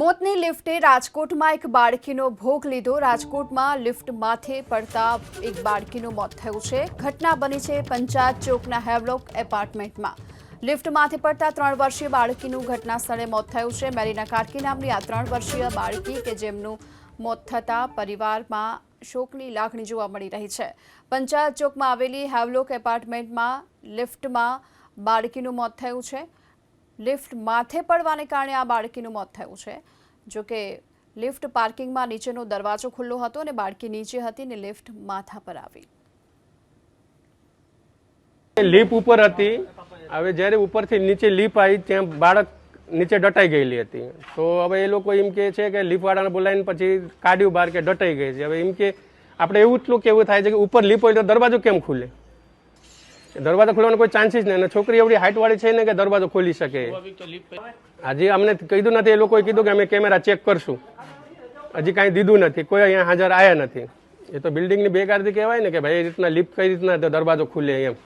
મોતની લિફ્ટે રાજકોટમાં એક બાળકીનો ભોગ લીધો. રાજકોટમાં લિફ્ટ માથે પડતા એક બાળકીનું મોત થયું છે. ઘટના બની છે પંચાયત ચોકના હેવલોક એપાર્ટમેન્ટમાં. લિફ્ટ માથે પડતા ત્રણ વર્ષીય બાળકીનું ઘટના સ્થળે મોત થયું છે. મેરીના કાર્કી નામની આ ત્રણ વર્ષીય બાળકી કે જેમનું મોત થતાં પરિવારમાં શોકની લાગણી જોવા મળી રહી છે. પંચાયત ચોકમાં આવેલી હેવલોક એપાર્ટમેન્ટમાં લિફ્ટમાં બાળકીનું મોત થયું છે. લિફ્ટ માથે પડવાને કારણે આ બાળકીનું મોત થયું છે. જોકે લિફ્ટ પાર્કિંગમાં નીચેનો દરવાજો ખુલ્લો હતો અને બાળકી નીચે હતી ને લિફ્ટ માથા પર આવી. લીપ ઉપર હતી. હવે જ્યારે ઉપરથી નીચે લીપ આવી ત્યાં બાળક નીચે ડટાઈ ગયેલી હતી. તો હવે એ લોકો એમ કે છે કે લીપવાળાને બોલાવીને પછી કાઢ્યું બહાર કે ડટાઈ ગઈ છે. હવે એમ કે આપણે એવું એટલું કેવું થાય છે કે ઉપર લીપ હોય તો દરવાજો કેમ ખુલે? દરવાજો ખોલવાનો કોઈ ચાન્સીસ નહીં. અને છોકરી એવડી હાઇટ વાળી છે ને કે દરવાજો ખોલી શકે. હજી અમને કીધું નથી, એ લોકોએ કીધું કે અમે કેમેરા ચેક કરશું. હજી કાંઈ દીધું નથી. કોઈ અહીંયા હાજર આવ્યા નથી. એ તો બિલ્ડિંગની બેકારથી કહેવાય ને કે ભાઈ એ રીતના લિફ્ટ કઈ રીતના દરવાજો ખુલે એમ.